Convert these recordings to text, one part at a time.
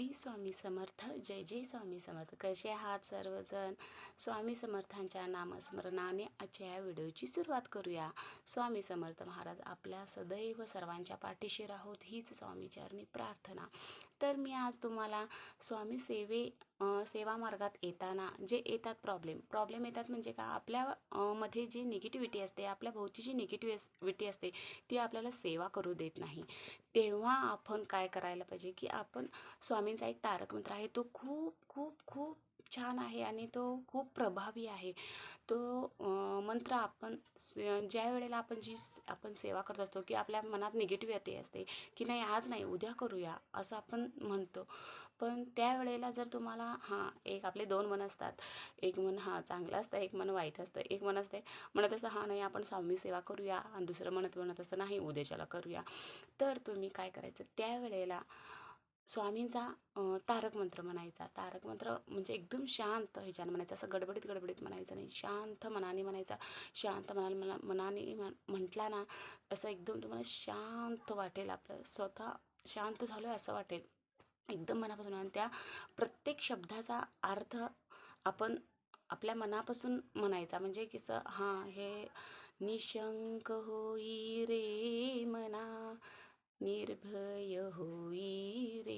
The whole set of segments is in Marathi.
श्री स्वामी समर्थ जय जय स्वामी समर्थ. कसे आहात सर्वजण? स्वामी समर्थांच्या नामस्मरणाने आजच्या या व्हिडिओची सुरुवात करूया. स्वामी समर्थ महाराज आपल्या सदैव सर्वांच्या पाठीशी राहोत हीच स्वामीचरणी प्रार्थना. तर मी आज तुम्हाला स्वामी सेवे सेवा मार्गात येताना जे येतात प्रॉब्लेम प्रॉब्लेम येतात म्हणजे का आपल्या मध्ये जी निगेटिव्हिटी असते आपल्या भोवती जी निगेटिव्हिटी असते ती आपल्याला सेवा करू देत नाही. तेव्हा आपण काय करायला पाहिजे की आपण स्वामींचा एक तारक मंत्र आहे तो खूप खूप खूप छान आहे आणि तो खूप प्रभावी आहे. तो मंत्र आपण ज्या वेळेला आपण जी आपण सेवा करत असतो की आपल्या मनात निगेटिव्हिटी असते की नाही आज नाही उद्या करूया असं आपण म्हणतो. पण त्यावेळेला जर तुम्हाला हां एक आपले दोन मन असतात. एक मन हां चांगलं असतं एक मन वाईट असतं. एक मन असते म्हणत असतं हां नाही आपण स्वामी सेवा करूया. आणि दुसरं म्हणत म्हणत असतं नाही उद्याच्याला करूया. तर तुम्ही काय करायचं? त्यावेळेला स्वामींचा तारक मंत्र म्हणायचा. तारक मंत्र म्हणजे एकदम शांत ह्याच्यानं म्हणायचं. असं गडबडीत गडबडीत म्हणायचं नाही. शांत मनाने म्हणायचा. शांत मनाने मना मनाने म्हटला ना असं एकदम तुम्हाला शांत वाटेल आपलं. स्वतः शांत झालं असं वाटेल. एकदम मनापासून आणि त्या प्रत्येक शब्दाचा अर्थ आपण आपल्या मनापासून म्हणायचा. म्हणजे कसं हां हे निशंक होई रे मना निर्भय होई रे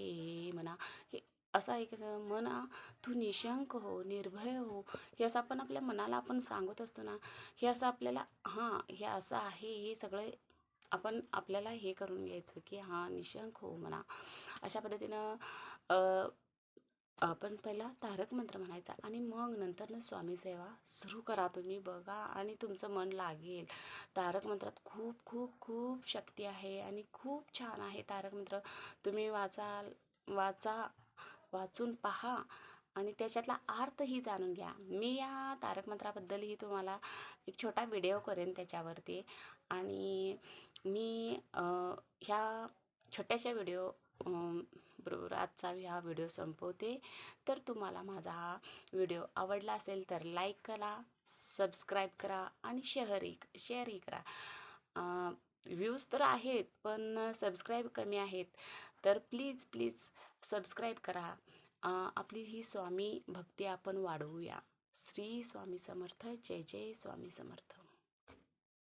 असं ऐकायचं मना तू निशंक हो निर्भय हो हे असं आपण आपल्या मनाला आपण सांगत असतो ना हे असं आपल्याला हां हे असं आहे हे सगळं आपण आपल्याला हे करून घ्यायचं की हां निशंक हो म्हणा. अशा पद्धतीनं आपण पहिला तारक मंत्र म्हणायचा आणि मग नंतरनं स्वामी सेवा सुरू करा तुम्ही बघा आणि तुमचं मन लागेल. तारक मंत्रात खूप खूप खूप शक्ती आहे आणि खूप छान आहे तारक मंत्र. तुम्ही वाचाल वाचा वाचून पहा आणि त्याच्यातला अर्थही जाणून घ्या. मी या तारक मंत्राबद्दलही तुम्हाला एक छोटा व्हिडिओ करेन त्याच्यावरती आणि मी ह्या छोट्याशा व्हिडिओ बरोबर आजचा हा व्हिडिओ संपवते. तर तुम्हाला माझा हा व्हिडिओ आवडला असेल तर लाईक करा सबस्क्राईब करा आणि शेअरही शेअरही करा. व्ह्यूज तर आहेत पण सबस्क्राईब कमी आहेत. तर प्लीज प्लीज सबस्क्राईब करा. आपली ही स्वामी भक्ती आपण वाढवूया. श्री स्वामी समर्थ जय जय स्वामी समर्थ.